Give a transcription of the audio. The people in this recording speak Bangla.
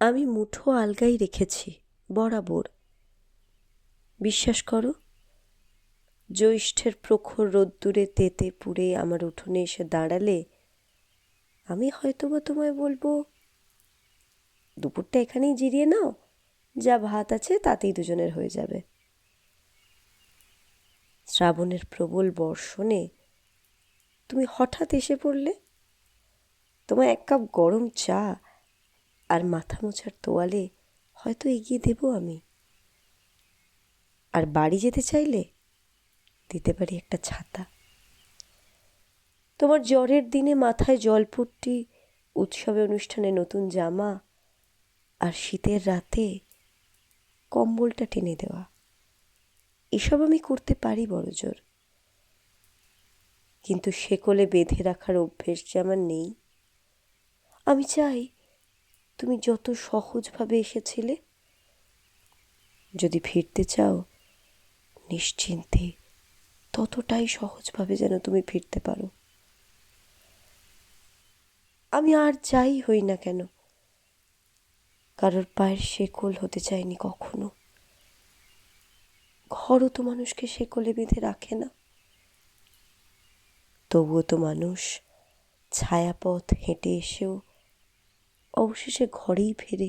আমি মুঠো আলগাই রেখেছি, বরাবর। বিশ্বাস করো, জ্যৈষ্ঠের প্রখর রোদ্দুরে তেতে পুড়ে আমার উঠোনে এসে দাঁড়ালে আমি হয়তোবা তোমায় বলব, দুপুরটা এখানেই জিরিয়ে নাও, যা ভাত আছে তাতেই দুজনের হয়ে যাবে। শ্রাবণের প্রবল বর্ষণে তুমি হঠাৎ এসে পড়লে? তোমায় এক কাপ গরম চা আর মাথা মোছার তোয়ালে হয়তো এগিয়ে দেব আমি। আর বাড়ি যেতে চাইলে দিতে পারি একটা ছাতা। তোমার জ্বরের দিনে মাথায় জলপট্টি, উৎসবে অনুষ্ঠানে নতুন জামা আর শীতের রাতে কম্বলটা টেনে দেওয়া। এসব আমি করতে পারি বড় জোর। কিন্তু শেকলে বেঁধে রাখার অভ্যেস যে আমার নেই। আমি চাই তুমি যত সহজভাবে এসেছিলে, যদি ফিরতে চাও, নিশ্চিন্তে ততটাই সহজভাবে যেন তুমি ফিরতে পারো। আমি আর যাই হই না কেন, কারোর পায়ের শেকল হতে চাইনি কখনো। ঘরও তো মানুষকে শেকলে বেঁধে রাখে না। তবুও তো মানুষ ছায়াপথ হেঁটে এসেও অবশেষে ঘরেই ফেরে।